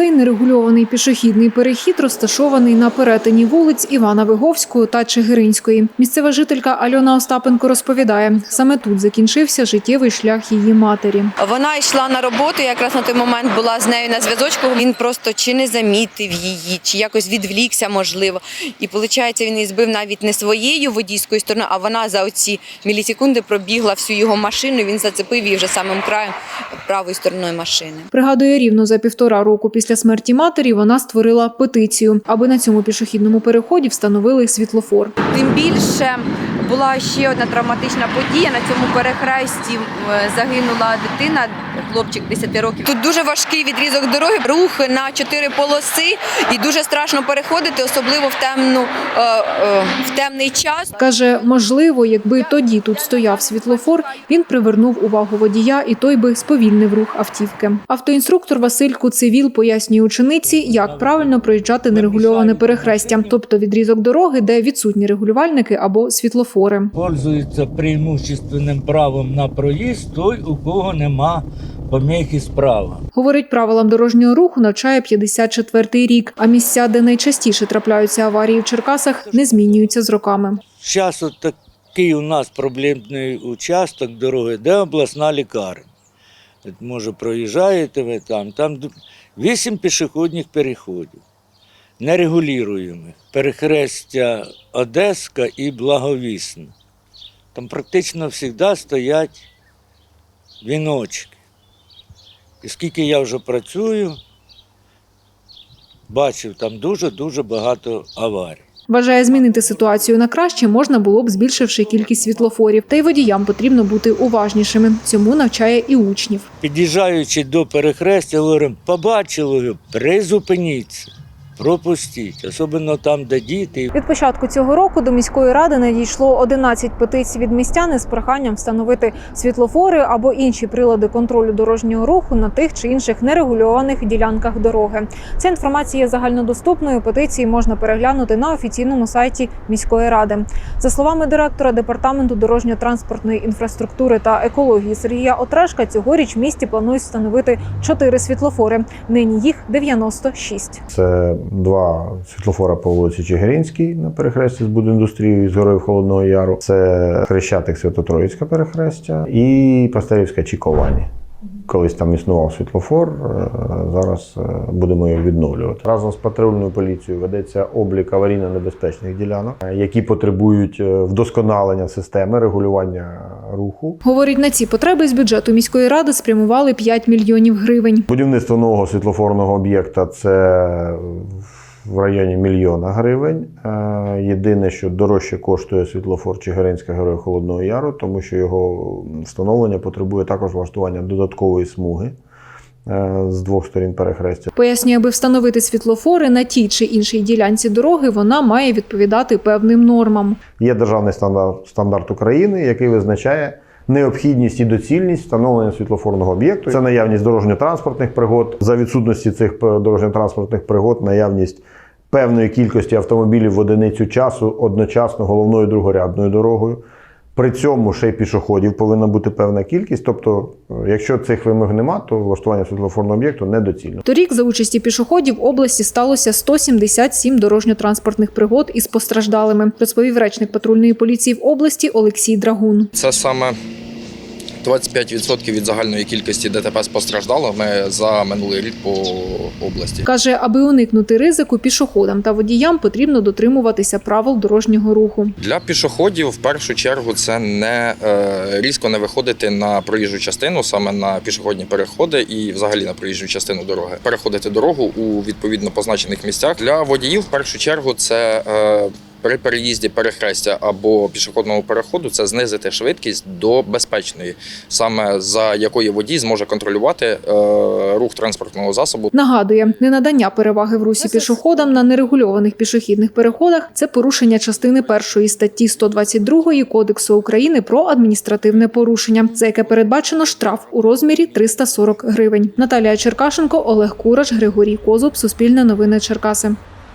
Цей нерегульований пішохідний перехід розташований на перетині вулиць Івана Виговського та Чигиринської. Місцева жителька Альона Остапенко розповідає, саме тут закінчився життєвий шлях її матері. Вона йшла на роботу, якраз на той момент була з нею на зв'язочку. Він просто чи не замітив її, чи якось відвлікся, можливо. І виходить, він її збив навіть не своєю водійською стороною, а вона за оці мілісекунди пробігла всю його машину. Він зацепив її вже самим краєм правою стороною машини. Пригадує, рівно за півтора року після смерті матері вона створила петицію, аби на цьому пішохідному переході встановили світлофор. Тим більше була ще одна травматична подія. На цьому перехресті е, загинула дитина, хлопчик 10 років. Тут дуже важкий відрізок дороги, рух на чотири полоси, і дуже страшно переходити, особливо в темну е, е, в темний час. Каже, можливо, якби тоді тут стояв світлофор, він привернув увагу водія, і той би сповільнив рух автівки. Автоінструктор Василь Куцевіл пояснює учениці, як правильно проїжджати нерегульоване перехрестя, тобто відрізок дороги, де відсутні регулювальники або світлофори. Пользується преимущественним правом на проїзд той, у кого нема поміхи справа. Говорить, правилам дорожнього руху навчає 54-й рік. А місця, де найчастіше трапляються аварії в Черкасах, не змінюються з роками. Зараз от такий у нас проблемний участок дороги, де обласна лікарня. Може, проїжджаєте ви там, там вісім пішохідних переходів, нерегулюємих. Перехрестя Одеська і Благовісна. Там практично завжди стоять віночки. І скільки я вже працюю, бачив там дуже-дуже багато аварій. Вважає, змінити ситуацію на краще можна було б збільшивши кількість світлофорів. Та й водіям потрібно бути уважнішими. Цьому навчає і учнів. Під'їжджаючи до перехрестя, говоримо, побачили призупиніться, пропустіть, особливо там, де діти. Від початку цього року до міської ради надійшло 11 петицій від містян із проханням встановити світлофори або інші прилади контролю дорожнього руху на тих чи інших нерегульованих ділянках дороги. Ця інформація є загальнодоступною. Петиції можна переглянути на офіційному сайті міської ради. За словами директора департаменту дорожньо-транспортної інфраструктури та екології Сергія Отрешка, цьогоріч в місті планують встановити 4 світлофори. Нині їх 96. Це два світлофора по вулиці Чигиринській на перехресті з будіндустрією з горою Холодного Яру. Це Хрещатик Свято-Троїцьке перехрестя і Пастерівська Чіковані. Колись там існував світлофор, е, зараз е, будемо його відновлювати. Разом з патрульною поліцією ведеться облік аварійно-небезпечних ділянок, е, які потребують вдосконалення системи регулювання руху. Говорить, на ці потреби з бюджету міської ради спрямували 5 мільйонів гривень. Будівництво нового світлофорного об'єкта це в районі мільйона гривень. Е, Єдине, що дорожче коштує світлофор Чигиринська Героя Холодного Яру, тому що його встановлення потребує також влаштування додаткової смуги е, з двох сторін перехрестя. Пояснює, аби встановити світлофори на тій чи іншій ділянці дороги, вона має відповідати певним нормам. Є державний стандарт, стандарт України, який визначає. Необхідність і доцільність встановлення світлофорного об'єкту це наявність дорожньо-транспортних пригод. За відсутності цих дорожньо-транспортних пригод, наявність певної кількості автомобілів в одиницю часу одночасно головною другорядною дорогою. При цьому ще й пішоходів повинна бути певна кількість. Тобто, е, якщо цих вимог нема, то влаштування світлофорного об'єкту недоцільно. Торік за участі пішоходів в області сталося 177 дорожньо-транспортних пригод із постраждалими, розповів речник патрульної поліції в області Олексій Драгун. Це саме 25% від загальної кількості ДТП постраждалими за минулий рік по області. Каже, аби уникнути ризику пішоходам та водіям потрібно дотримуватися правил дорожнього руху. Для пішоходів в першу чергу це не е, різко не виходити на проїжджу частину, саме на пішохідні переходи і взагалі на проїжджу частину дороги. Переходити дорогу у відповідно позначених місцях. Для водіїв в першу чергу це е, при переїзді перехрестя або пішохідного переходу це знизити швидкість до безпечної, саме за якої водій зможе контролювати е, рух транспортного засобу Нагадує, ненадання переваги в русі пішоходам на нерегульованих пішохідних переходах це порушення частини першої статті 122 Кодексу України про адміністративне порушення, за яке передбачено штраф у розмірі 340 гривень. Наталія Черкашенко, Олег Кураш, Григорій Козуб, Суспільне новини Черкаси.